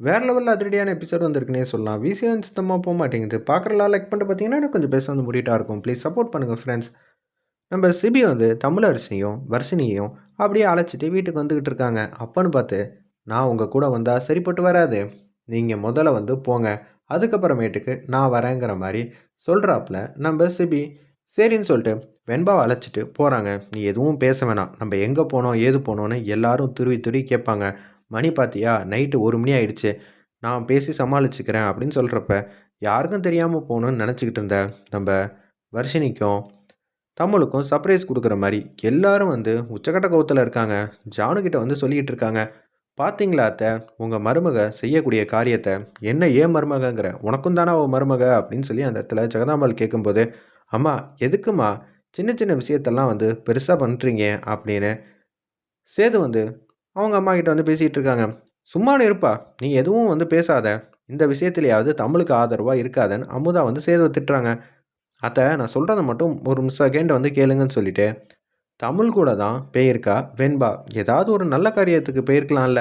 வேறு லெவலில் அதிரடியான எபிசோட் வந்திருக்குன்னே சொல்லலாம். விசிஎன் சுத்தமாக போக மாட்டேங்குது. பார்க்குறலாம் லைக் பண்ணிட்டு பார்த்தீங்கன்னா எனக்கு கொஞ்சம் பேச வந்து முடியிட்டா இருக்கும். ப்ளீஸ் சப்போர்ட் பண்ணுங்கள் ஃப்ரெண்ட்ஸ் நம்ம சிபி வந்து தமிழரசியும் வர்ஷினியையும் அப்படியே அழைச்சிட்டு வீட்டுக்கு வந்துக்கிட்டு இருக்காங்க. அப்பன்னு பார்த்து நான் உங்கள் கூட வந்தால் சரிப்பட்டு வராது. நீங்கள் முதல்ல வந்து போங்க. அதுக்கப்புறமேட்டுக்கு நான் வரேங்கிற மாதிரி சொல்கிறாப்புல நம்ம சிபி. சரின்னு சொல்லிட்டு வெண்பாவை அழைச்சிட்டு போகிறாங்க நீ எதுவும் பேச வேணாம். நம்ம எங்கே போனோம் ஏது போனோன்னு எல்லாரும் துருவி துருவி கேட்பாங்க. மணி பார்த்தியா நைட்டு ஒரு மணி ஆயிடுச்சு. நான் பேசி சமாளிச்சுக்கிறேன் அப்படின்னு சொல்கிறப்ப யாருக்கும் தெரியாமல் போகணுன்னு நினச்சிக்கிட்டு இருந்த நம்ம வர்ஷினிக்கும் தமிழுக்கும் சர்ப்ரைஸ் கொடுக்குற மாதிரி எல்லாரும் வந்து உச்சக்கட்ட கோவத்தில் இருக்காங்க. ஜானுக்கிட்ட வந்து சொல்லிக்கிட்டு இருக்காங்க. பார்த்தீங்களா அத்தை? உங்கள் மருமக செய்யக்கூடிய காரியத்தை என்ன ஏன் மருமகங்கிற? உனக்கும் தானே அவள் மருமக? அப்படின்னு சொல்லி அந்த இடத்துல ஜெகதாம்பாள் கேட்கும்போது அம்மா எதுக்குமா சின்ன சின்ன விஷயத்தெல்லாம் வந்து பெருசாக பண்ணுறீங்க அப்படின்னு சேது வந்து அவங்க அம்மா கிட்ட வந்து பேசிகிட்டு இருக்காங்க. சும்மானு இருப்பா. நீ எதுவும் வந்து பேசாத. இந்த விஷயத்துலையாவது தமிழுக்கு ஆதரவாக இருக்காதன்னு அமுதா வந்து சேதுவை திட்டுறாங்க. அத்தை நான் சொல்கிறத மட்டும் ஒரு செகண்டை வந்து கேளுங்கன்னு சொல்லிட்டு தமிழ் கூட தான் பேயிருக்கா? வெண்பா ஏதாவது ஒரு நல்ல காரியத்துக்கு போயிருக்கலாம்ல.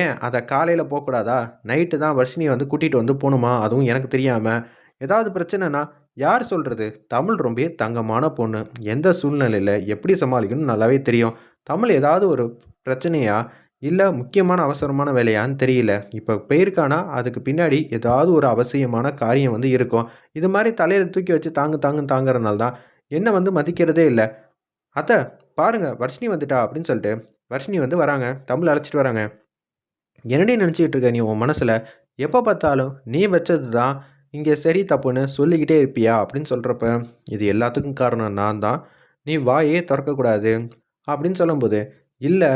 ஏன் அதை காலையில் போகக்கூடாதா நைட்டு தான் வர்ஷினியை வந்து கூட்டிகிட்டு வந்து போகணுமா? அதுவும் எனக்கு தெரியாமல் ஏதாவது பிரச்சனைனா யார் சொல்கிறது தமிழ் ரொம்ப தங்கமான பொண்ணு. எந்த சூழ்நிலையில் எப்படி சமாளிக்கணும்னு நல்லாவே தெரியும். தமிழ் ஏதாவது ஒரு பிரச்சனையா? இல்லை முக்கியமான அவசரமான வேலையான்னு தெரியல. இப்போ போயிருக்கானா? அதுக்கு பின்னாடி ஏதாவது ஒரு அவசியமான காரியம் வந்து இருக்கும். இது மாதிரி தலையில் தூக்கி வச்சு தாங்கு தாங்கு தாங்குறனால தான் என்ன வந்து மதிக்கிறதே இல்லை. அத்தை பாருங்கள் வர்ஷினி வந்துட்டா அப்படின்னு சொல்லிட்டு வர்ஷினி வந்து வராங்க. தமிழ் அழைச்சிட்டு வராங்க. என்னடி நினச்சிக்கிட்டு இருக்க நீ உன் மனசில்? எப்போ பார்த்தாலும் நீ வச்சது தான் இங்கே சரி தப்புன்னு சொல்லிக்கிட்டே இருப்பியா? அப்படின்னு சொல்கிறப்ப இது எல்லாத்துக்கும் காரணம் நான் தான். நீ வாயே திறக்கக்கூடாது. அப்படின்னு சொல்லும்போது இல்லை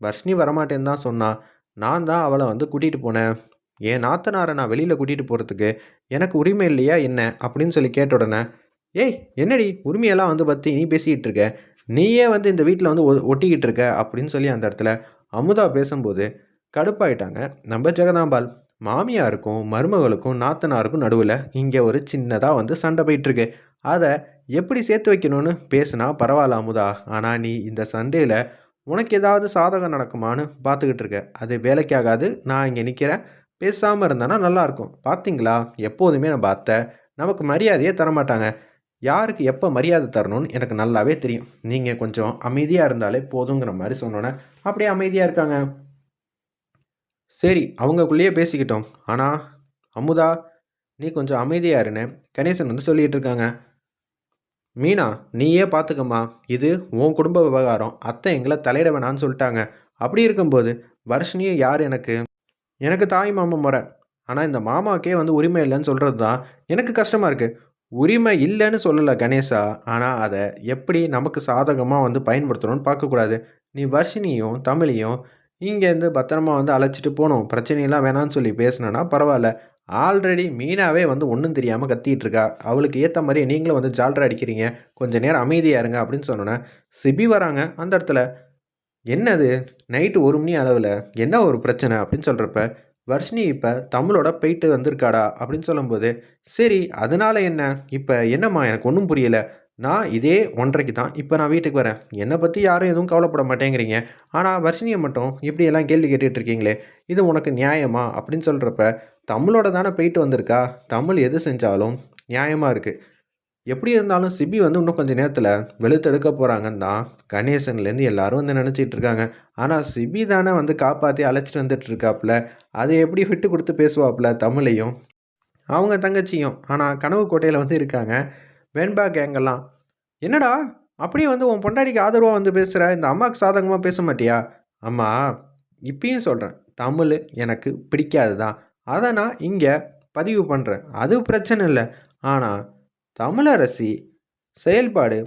வர்ஷினி வரமாட்டேன்னு தான் சொன்னா நான் தான் அவளை வந்து கூட்டிகிட்டு போனேன். என் நாத்தனாரை நான் வெளியில் கூட்டிகிட்டு போகிறதுக்கு எனக்கு உரிமை இல்லையா என்ன? அப்படின்னு சொல்லி கேட்ட உடனே ஏய் என்னடி உரிமையெல்லாம் வந்து பற்றி நீ பேசிக்கிட்டு இருக்க? நீயே வந்து இந்த வீட்டில் வந்து ஒ- ஒட்டிக்கிட்டு இருக்க? அப்படின்னு சொல்லி அந்த இடத்துல அமுதா பேசும்போது கடுப்பாயிட்டாங்க. நம்ம ஜெகதாம்பால் மாமியாருக்கும் மருமகளுக்கும் நாத்தனாருக்கும் நடுவில் இங்கே ஒரு சின்னதாக வந்து சண்டை போயிட்டுருக்கு. அதை எப்படி சேர்த்து வைக்கணும்னு பேசுனா பரவாயில்ல அமுதா ஆனால் நீ இந்த சண்டையில் உனக்கு ஏதாவது சாதகம் நடக்குமான்னு பார்த்துக்கிட்டு இருக்க. அது வேலைக்காகாது. நான் இங்கே நிற்கிறேன் பேசாமல் இருந்தேன்னா நல்லாயிருக்கும். பார்த்தீங்களா? எப்போதுமே நம்ம அத்தை நமக்கு மரியாதையே தரமாட்டாங்க. யாருக்கு எப்போ மரியாதை தரணும்னு எனக்கு நல்லாவே தெரியும். நீங்கள் கொஞ்சம் அமைதியாக இருந்தாலே போதுங்கிற மாதிரி சொன்னோன்னே அப்படியே அமைதியாக இருக்காங்க. சரி அவங்கக்குள்ளேயே பேசிக்கிட்டோம். ஆனால் அமுதா நீ கொஞ்சம் அமைதியாக இருன்னு கணேசன் வந்து சொல்லிகிட்டு இருக்காங்க. மீனா நீயே பார்த்துக்கம்மா இது உன் குடும்ப விவகாரம். அத்தை எங்களை தலையிட வேணான்னு சொல்லிட்டாங்க. அப்படி இருக்கும்போது வர்ஷினியும் யார் எனக்கு? எனக்கு தாய் மாமா முறை. ஆனால் இந்த மாமாக்கே வந்து உரிமை இல்லைன்னு சொல்கிறது தான் எனக்கு கஷ்டமாக இருக்குது உரிமை இல்லைன்னு சொல்லலை கணேசா. ஆனால் அதை எப்படி நமக்கு சாதகமாக வந்து பயன்படுத்தணும்னு பார்க்கக்கூடாது. நீ வர்ஷினியும் தமிழையும் இங்கேருந்து பத்திரமா வந்து அழைச்சிட்டு போகணும். பிரச்சனையெல்லாம் வேணான்னு சொல்லி பேசுனேன்னா பரவாயில்ல. ஆல்ரெடி மீனாவே வந்து ஒன்றும் தெரியாமல் கத்திட்டு இருக்கா அவளுக்கு ஏற்ற மாதிரி நீங்களும் வந்து ஜால்ரா அடிக்கிறீங்க. கொஞ்சம் நேரம் அமைதியாக இருங்க அப்படின்னு சொன்னோன்னே சிபி வராங்க. அந்த இடத்துல என்னது? நைட்டு ஒரு மணி அளவில்? என்ன ஒரு பிரச்சனை? அப்படின்னு சொல்கிறப்ப வர்ஷினி இப்போ தமிழோட போயிட்டு வந்திருக்காடா? அப்படின்னு சொல்லும்போது சரி அதனால என்ன? இப்போ என்னம்மா? எனக்கு ஒன்றும் புரியல. நான் இதே ஒன்றரைக்கு தான் இப்போ நான் வீட்டுக்கு வரேன். என்னை பற்றி யாரும் எதுவும் கவலைப்பட மாட்டேங்கிறீங்க. ஆனால் வர்ஷினியை மட்டும் இப்படியெல்லாம் கேள்வி கேட்டுட்டு இருக்கீங்களே இது உனக்கு நியாயமா அப்படின்னு சொல்கிறப்ப தமிழோட தானே போயிட்டு வந்திருக்கா? தமிழ் எது செஞ்சாலும் நியாயமாக இருக்குது எப்படி இருந்தாலும் சிபி வந்து இன்னும் கொஞ்சம் நேரத்தில் வெளுத்தெடுக்க போகிறாங்கன்னு தான் கணேசன்லேருந்து எல்லாரும் வந்து நினச்சிட்டு இருக்காங்க. ஆனால் சிபி தானே வந்து காப்பாற்றி அழைச்சிட்டு வந்துட்டு இருக்காப்புல அதை எப்படி விட்டு கொடுத்து பேசுவாப்புல தமிழையும்? அவங்க தங்கச்சியும். ஆனால் கனவு கோட்டையில் வந்து இருக்காங்க. வெண்பா கேங்கெல்லாம். என்னடா? அப்படியே வந்து உன் பொண்டாடிக்கு ஆதரவாக வந்து பேசுகிற இந்த அம்மாவுக்கு சாதகமாக பேச மாட்டியா? அம்மா இப்பயும் சொல்கிறேன் தமிழ் எனக்கு பிடிக்காது தான் அதை நான் இங்கே பதிவு பண்ணுறேன் அது பிரச்சனை இல்லை. ஆனால் தமிழரசி செயல்பாடு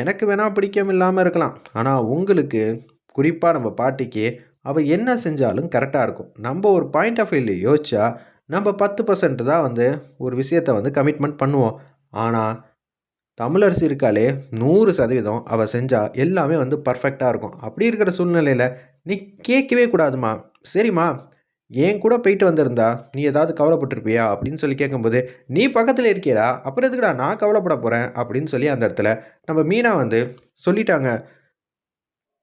எனக்கு வேணால் பிடிக்கும் இல்லாமல் இருக்கலாம். ஆனால் உங்களுக்கு குறிப்பாக நம்ம பாட்டிக்கு அவள் என்ன செஞ்சாலும் கரெக்டாக இருக்கும். நம்ம ஒரு பாயிண்ட் ஆஃப் வியூவில் யோசிச்சா நம்ம பத்து பர்சன்ட் தான் வந்து ஒரு விஷயத்தை வந்து கமிட்மெண்ட் பண்ணுவோம். ஆனால் தமிழரசி இருக்காளே நூறு சதவீதம் அவள் செஞ்சால் எல்லாமே வந்து பர்ஃபெக்டாக இருக்கும். அப்படி இருக்கிற சூழ்நிலையில் நீ கேட்கவே கூடாதுமா. சரிம்மா என் கூட போயிட்டு வந்திருந்தா நீ ஏதாவது கவலைப்பட்டிருப்பியா? அப்படின்னு சொல்லி கேட்கும்போது நீ பக்கத்தில் இருக்கியடா அப்புறம் எதுக்குடா நான் கவலைப்பட போகிறேன் அப்படின்னு சொல்லி அந்த இடத்துல நம்ம மீனா வந்து சொல்லிட்டாங்க.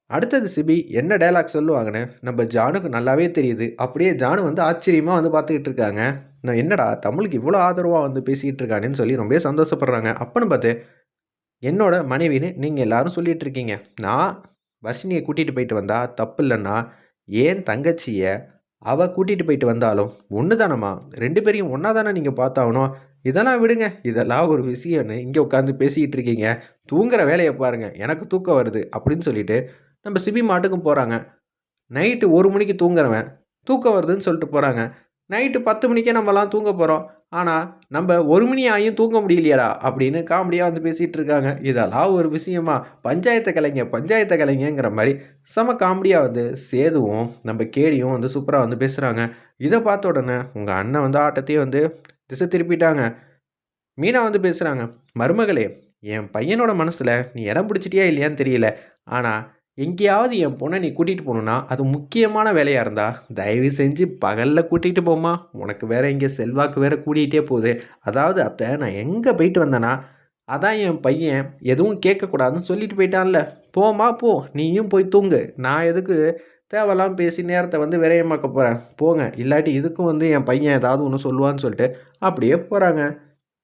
அடுத்தது சிபி என்ன டைலாக் சொல்லுவாங்கன்னு? நம்ம ஜானுக்கு நல்லாவே தெரியுது. அப்படியே ஜானு வந்து ஆச்சரியமாக வந்து பார்த்துக்கிட்டு இருக்காங்க. நான் என்னடா தமிழுக்கு இவ்வளோ ஆதரவாக வந்து பேசிக்கிட்டு இருக்கானேன்னு சொல்லி ரொம்ப சந்தோஷப்படுறாங்க. அப்பன்னு பார்த்து என்னோட மனைவின்னு நீங்கள் எல்லாரும் சொல்லிகிட்டு இருக்கீங்க. நான் வர்ஷினியை கூட்டிகிட்டு போயிட்டு வந்தால் தப்பு இல்லைன்னா ஏன் தங்கச்சியை அவள் கூட்டிகிட்டு போயிட்டு வந்தாலும் ஒன்று தானம்மா ரெண்டு பேரையும் ஒன்றா தானே நீங்கள் பார்த்தாகணும். இதெல்லாம் விடுங்க. இதெல்லாம் ஒரு விஷயம்னு இங்கே உட்காந்து பேசிக்கிட்டு இருக்கீங்க. தூங்குற வேலையை பாருங்கள் எனக்கு தூக்கம் வருது. அப்படின்னு சொல்லிட்டு நம்ம சிபி மாட்டுக்கும் போகிறாங்க நைட்டு ஒரு மணிக்கு தூங்குறவன் தூக்கம் வருதுன்னு சொல்லிட்டு போகிறாங்க நைட்டு பத்து மணிக்கே நம்மலாம் தூங்க போகிறோம் ஆனால் நம்ம ஒரு மணி ஆகியும் தூங்க முடியலையாடா அப்படின்னு காமெடியாக வந்து பேசிகிட்டு இருக்காங்க. இதெல்லாம் ஒரு விஷயமா? பஞ்சாயத்து கலைங்க பஞ்சாயத்து கலைங்கிற மாதிரி செம காமெடியாக வந்து சேதுவும் நம்ம கேடியும் வந்து சூப்பராக வந்து பேசுகிறாங்க இதை பார்த்த உடனே உங்கள் அண்ணன் வந்து ஆட்டத்தையே வந்து திசை திருப்பிட்டாங்க. மீனா வந்து பேசுகிறாங்க மருமகளே என் பையனோட மனசில் நீ இடம் பிடிச்சிட்டியா இல்லையான்னு தெரியல. ஆனால் எங்கேயாவது என் பொண்ணை நீ கூட்டிகிட்டு போகணுன்னா அது முக்கியமான வேலையாக இருந்தால் தயவு செஞ்சு பகலில் கூட்டிகிட்டு போமா உனக்கு வேறு இங்கே செல்வாக்கு வேறு கூட்டிகிட்டே போகுது. அதாவது அத்தை நான் எங்கே போயிட்டு வந்தேன்னா அதான் என் பையன் எதுவும் கேட்கக்கூடாதுன்னு சொல்லிட்டு போயிட்டான்ல. போமா போ. நீயும் போய் தூங்கு. நான் எதுக்கு தேவையெல்லாம் பேசி நேரத்தை வந்து விரயமாக்க போகிறேன் போங்க. இல்லாட்டி இதுக்கும் வந்து என் பையன் ஏதாவது ஒன்று சொல்லுவான்னு சொல்லிட்டு அப்படியே போகிறாங்க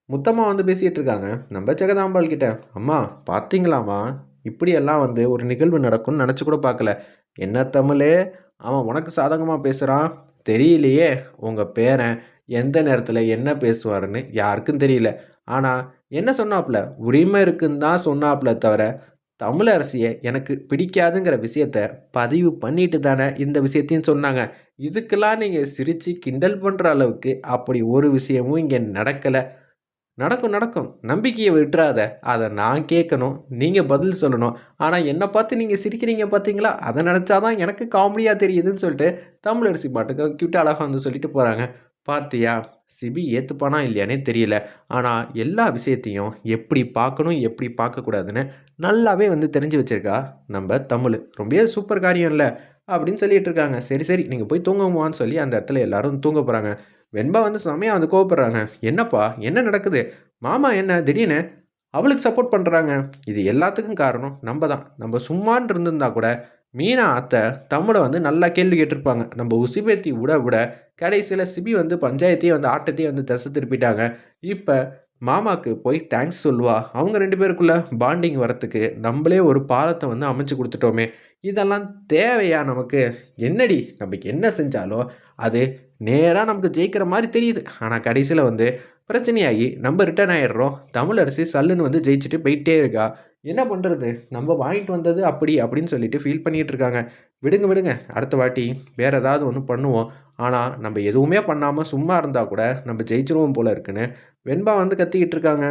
முத்தம்மா வந்து பேசிகிட்டு இருக்காங்க. நம்ம ஜெகதாம்பாள் கிட்ட. அம்மா பார்த்தீங்களாம்மா இப்படியெல்லாம் வந்து ஒரு நிகழ்வு நடக்கும்னு நினச்சி கூட பார்க்கல. என்ன தமிழே? அவன் உனக்கு சாதகமாக பேசுகிறான் தெரியலையே. உங்கள் பேரன் எந்த நேரத்தில் என்ன பேசுவாருன்னு யாருக்கும் தெரியல. ஆனால் என்ன சொன்னாப்புல உரிமை இருக்குன்னு தான் சொன்னாப்புல தவிர தமிழரசியை எனக்கு பிடிக்காதுங்கிற விஷயத்த பதிவு பண்ணிட்டு தானே இந்த விஷயத்தையும் சொன்னாங்க. இதுக்கெல்லாம் நீங்கள் சிரித்து கிண்டல் பண்ணுற அளவுக்கு அப்படி ஒரு விஷயமும் இங்கே நடக்கலை. நடக்கும் நடக்கும். நம்பிக்கையை விட்டுறாத. அதை நான் கேட்கணும் நீங்கள் பதில் சொல்லணும். ஆனால் என்னை பார்த்து நீங்கள் சிரிக்கிறீங்க பார்த்தீங்களா? அதை நினச்சாதான் எனக்கு காமெடியாக தெரியுதுன்னு சொல்லிட்டு தமிழரசி பாட்டுக்கு கியூட்டு அழகாக வந்து சொல்லிட்டு போகிறாங்க பார்த்தியா? சிபி ஏற்றுப்பானா இல்லையானே தெரியல. ஆனால் எல்லா விஷயத்தையும் எப்படி பார்க்கணும் எப்படி பார்க்கக்கூடாதுன்னு நல்லாவே வந்து தெரிஞ்சு வச்சுருக்கா நம்ம தமிழ். ரொம்ப சூப்பர் காரியம் இல்லை அப்படின்னு சொல்லிட்டு இருக்காங்க. சரி சரி நீங்கள் போய் தூங்குவான்னு சொல்லி அந்த இடத்துல எல்லாரும் தூங்க போகிறாங்க வெண்பா வந்து செமையாக வந்து கோவப்படுறாங்க. என்னப்பா? என்ன நடக்குது? மாமா என்ன? திடீர்னு? அவளுக்கு சப்போர்ட் பண்ணுறாங்க இது எல்லாத்துக்கும் காரணம் நம்ம தான். நம்ம சும்மான் இருந்திருந்தா கூட மீனா அத்தை தமிழை வந்து நல்லா கேள்வி கேட்டிருப்பாங்க. நம்ம உசிபேத்தி விட விட கடைசியில் சிபி வந்து பஞ்சாயத்தையும் வந்து ஆட்டத்தையும் வந்து தசை திருப்பிட்டாங்க. இப்போ மாமாவுக்கு போய் தேங்க்ஸ் சொல்லுவா. அவங்க ரெண்டு பேருக்குள்ள பாண்டிங் வரத்துக்கு நம்மளே ஒரு பாலத்தை வந்து அமைச்சு கொடுத்துட்டோமே. இதெல்லாம் தேவையா நமக்கு? என்னடி? நமக்கு என்ன செஞ்சாலும் அது நேராக நமக்கு ஜெயிக்கிற மாதிரி தெரியுது. ஆனால் கடைசியில் வந்து பிரச்சனையாகி நம்ம ரிட்டர்ன் ஆகிடுறோம் தமிழரசி சல்லுன்னு வந்து ஜெயிச்சுட்டு போயிட்டே இருக்கா. என்ன பண்ணுறது நம்ம வாங்கிட்டு வந்தது அப்படி அப்படின்னு சொல்லிட்டு ஃபீல் பண்ணிகிட்டு இருக்காங்க. விடுங்க விடுங்க. அடுத்த வாட்டி வேறு ஏதாவது ஒன்று பண்ணுவோம். ஆனால் நம்ம எதுவுமே பண்ணாமல் சும்மா இருந்தால் கூட நம்ம ஜெயிச்சிருவோம் போல் இருக்குன்னு வெண்பா வந்து கத்திக்கிட்டு இருக்காங்க.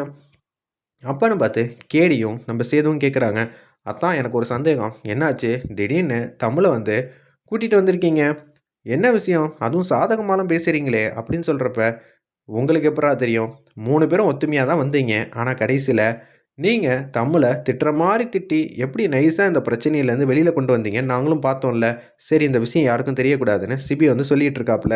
அப்பன்னு பார்த்து கேடியும் நம்ம சேதுவும் கேட்குறாங்க அதான் எனக்கு ஒரு சந்தேகம். என்னாச்சு? திடீர்னு தமிழை வந்து கூட்டிகிட்டு வந்திருக்கீங்க. என்ன விஷயம்? அதுவும் சாதகமாலாம் பேசுகிறீங்களே அப்படின்னு சொல்கிறப்ப உங்களுக்கு எப்படா தெரியும்? மூணு பேரும் ஒத்துமையாக தான் வந்தீங்க. ஆனால் கடைசியில் நீங்கள் தமிழை திட்டுற மாதிரி திட்டி எப்படி நைஸாக இந்த பிரச்சனையிலேருந்து வெளியில் கொண்டு வந்தீங்க நாங்களும் பார்த்தோம்ல. சரி இந்த விஷயம் யாருக்கும் தெரியக்கூடாதுன்னு சிபி வந்து சொல்லிகிட்டு இருக்காப்புல.